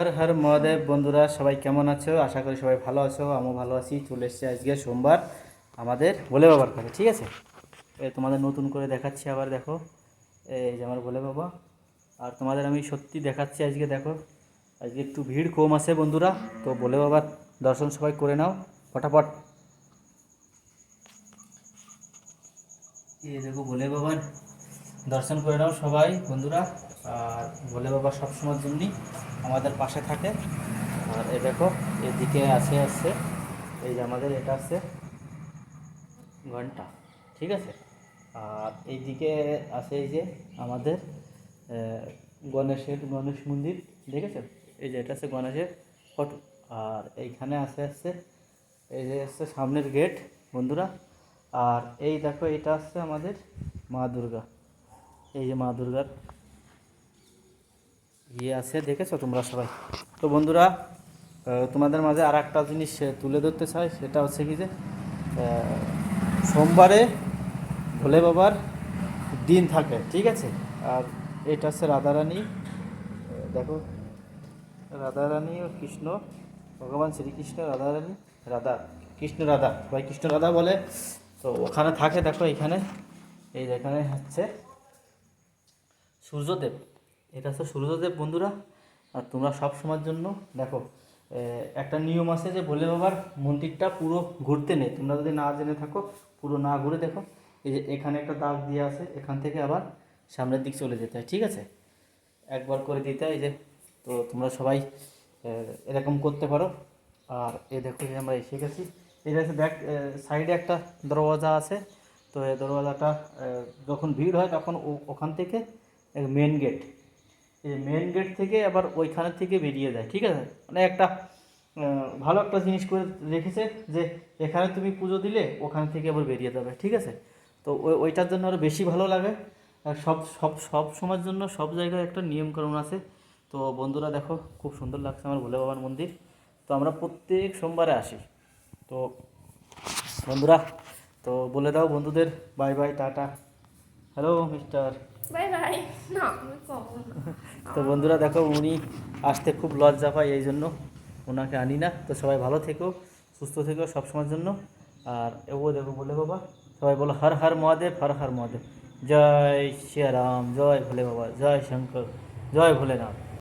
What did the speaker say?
হর হর মহাদেব বন্ধুরা, সবাই কেমন আছো? আশা করি সবাই ভালো আছো, আমিও ভালো আছি। চলে এসেছি আজকে সোমবার আমাদের বলে বাবার কাছে ঠিক আছে? এ, তোমাদের নতুন করে দেখাচ্ছি আবার, দেখো। এই যে আমার বলে বাবা। আর তোমাদের আমি সত্যি দেখাচ্ছি আজকে, দেখো। আজকে একটু ভিড় কম আছে বন্ধুরা, তো বলে বাবার দর্শন সবাই করে নাও, ফটাফট। এই দেখো বলে বাবার দর্শন করে নাও সবাই, বন্ধুরা। আর বলে বাবা সবসময়ের জন্যই আমাদের পাশে থাকে। আর এ দেখো, এদিকে আছে আছে। এই যে আমাদের, এটা আছে ঘণ্টা, ঠিক আছে? আর এইদিকে আছে এই যে আমাদের গণেশের, গণেশ মন্দির, দেখেছ? এই যে এটা আছে গণেশের ফটো। আর এইখানে আছে আছে, এই যে হচ্ছে সামনের গেট বন্ধুরা। আর এই দেখো, এটা আছে আমাদের মা দুর্গা। এই যে মা দুর্গার ইয়ে আছে, দেখেছ তোমরা সবাই? তো বন্ধুরা তোমাদের মাঝে আর একটা জিনিস তুলে ধরতে চাই, সেটা হচ্ছে কি যে সোমবারে ভোলে বাবার দিন থাকে, ঠিক আছে? আর এটা হচ্ছে রাধারানী দেখো, রাধারানী ও কৃষ্ণ, ভগবান শ্রীকৃষ্ণ, রাধারানী, রাধা, কৃষ্ণ রাধা, সবাই কৃষ্ণ রাধা বলে, তো ওখানে থাকে, দেখো এখানে, এই যেখানে হচ্ছে সূর্যদেব। এটা হচ্ছে সূর্যদেব বন্ধুরা। আর তোমরা সব সময়ের জন্য দেখো একটা নিয়ম আছে যে ভোলে বাবার মন্দিরটা পুরো ঘুরতে নেই তোমরা যদি না জেনে থাকো, পুরো না ঘুরে দেখো, এই যে এখানে একটা দাগ দিয়ে আছে, এখান থেকে আবার সামনের দিক চলে যেতে হয়, ঠিক আছে? একবার করে দিতে হয় যে, তো তোমরা সবাই এরকম করতে পারো। আর এ দেখো যে আমরা এসে গেছি। এটা হচ্ছে ব্যাক সাইডে একটা দরওয়াজা আছে। তো এই দরওয়াজাটা যখন ভিড় হয়, তখন ওখান থেকে মেন গেট এই মেন গেট থেকে আবার ওইখানে থেকে বেরিয়ে যায়, ঠিক আছে? মানে একটা ভালো একটা জিনিস করে রেখেছে যে এখানে তুমি পুজো দিলে ওখান থেকে আবার বেরিয়ে যাবে, ঠিক আছে? তো ওই ওইটার জন্য আরও বেশি ভালো লাগে। আর সব সব সব সময়ের জন্য সব জায়গায় একটা নিয়মকানুন আছে। তো বন্ধুরা দেখো, খুব সুন্দর লাগছে আমার ভোলে বাবার মন্দির। তো আমরা প্রত্যেক সোমবারে আসি। তো বন্ধুরা, তো বলে দাও বন্ধুদের, bye bye, tata. Hello mister. Bye bye. না তো বন্ধুরা দেখো উনি আসতে খুব লজ্জা পায় এই জন্য। ওনাকে আনি না। তো সবাই ভালো থেকো সুস্থ থেকো সব সময়ের জন্য। আর ও দেখো বলে বাবা সবাই বলো হর হর মহাদেব হর হর মহাদেব। জয় শ্রী রাম জয় ভোলে বাবা জয় শঙ্কর জয় ভোলেনাথ।